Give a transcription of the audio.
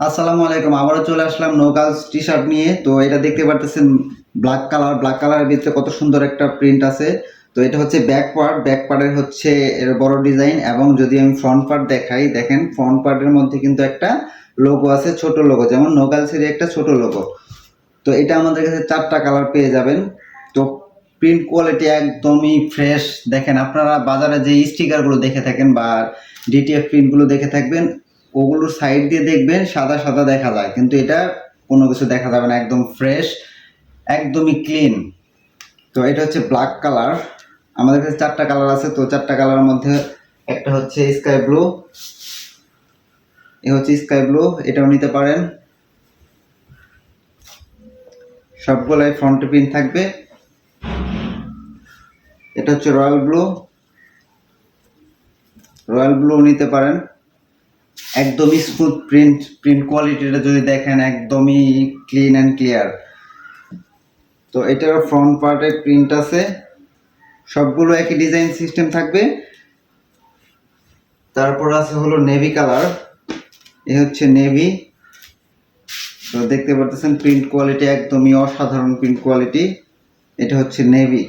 আসসালামু আলাইকুম, আবারও চলে আসলাম নো গার্লস টি শার্ট নিয়ে। তো এটা দেখতে পারতেছেন ব্ল্যাক কালার ব্ল্যাক কালারের ভিতরে কত সুন্দর একটা প্রিন্ট আছে। তো এটা হচ্ছে ব্যাক পার্ট ব্যাক পার্টের হচ্ছে এর বড় ডিজাইন এবং যদি আমি ফ্রন্ট পার্ট দেখাই, দেখেন ফ্রন্ট পার্টের মধ্যে কিন্তু একটা লোগো আছে, ছোট লোগো যেমন নো গার্লসেরই একটা ছোট লোগো তো এটা আমাদের কাছে চারটা কালার পেয়ে যাবেন। তো প্রিন্ট কোয়ালিটি একদমই ফ্রেশ দেখেন আপনারা বাজারে যে স্টিকারগুলো দেখে থাকেন বা ডিটিএফ প্রিন্টগুলো দেখে থাকবেন ওগুলোর সাইড দিয়ে দেখবেন সাদা সাদা দেখা যায়। কিন্তু এটা কোনো কিছু দেখা যাবে না, একদম ফ্রেশ একদমই ক্লিন তো এটা হচ্ছে ব্ল্যাক কালার আমাদের কাছে চারটা কালার আছে, তো চারটা কালারের মধ্যে একটা হচ্ছে স্কাই ব্লু এ হচ্ছে স্কাই ব্লু এটাও নিতে পারেন। সবগুলাই ফ্রন্ট পিন থাকবে। এটা হচ্ছে রয়্যাল ব্লু রয়্যাল ব্লু নিতে পারেন। একদমই স্মুথ প্রিন্ট প্রিন্ট কোয়ালিটিটা যদি দেখেন একদমই ক্লিন অ্যান্ড ক্লিয়ার তো এটার ফ্রন্ট পার্টে প্রিন্ট আছে। সবগুলো একই ডিজাইন সিস্টেম থাকবে। তারপর আছে হলো নেভি কালার এ হচ্ছে নেভি তো দেখতে পারতেছেন প্রিন্ট কোয়ালিটি একদমই অসাধারণ প্রিন্ট কোয়ালিটি এটা হচ্ছে নেভি